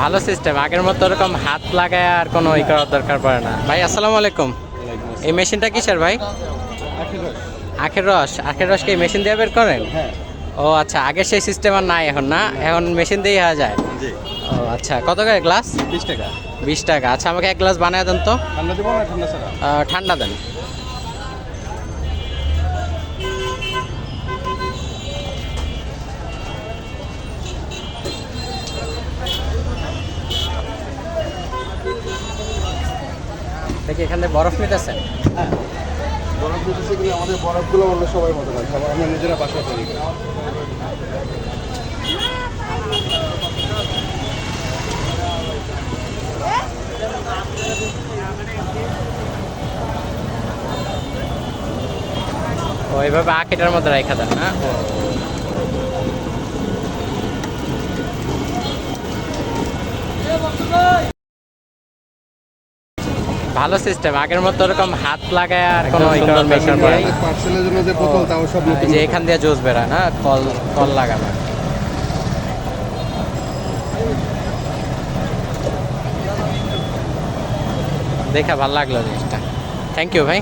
ভালো সিস্টেম আগের মতো ওরকম হাত লাগায় আর কোনো ই করার দরকার পড়ে না। ভাই আসসালামু আলাইকুম। এই মেশিনটা কিসের ভাই? আখের রস। আখের রস কি মেশিন দিয়ে বের করেন? হ্যাঁ। ও আচ্ছা আগের সেই সিস্টেম আর নাই এখন না? এখন মেশিন দিয়েই হওয়া যায়? ও আচ্ছা কত করে গ্লাস বিশ টাকা। বিশ টাকা। আচ্ছা আমাকে এক গ্লাস বানিয়ে দেন তো। ঠান্ডা দেবো না ঠান্ডা ছাড়া? ঠান্ডা দেন। দেখি এখান বরফ নিতেছেন হ্যাঁ বরফ দিতেছে কিন্তু আমাদের বরফগুলো অন্য সবাই মতো সবাই আমরা নিজেরা বাসায় তৈরি করি। ও এইভাবে আখিটার মধ্যে রেখা দেন না ভালো সিস্টেম আগের মতো ওরকম হাত লাগায় আর কোনো ইনফরমেশন পড়ে পার্সেলের জন্য যে বোতল তাও সব এই নতুন যে এখান দিয়ে জুস বেরোয় না কল কল লাগানো। দেখা ভালো লাগল জিনিসটা। থ্যাংক ইউ ভাই।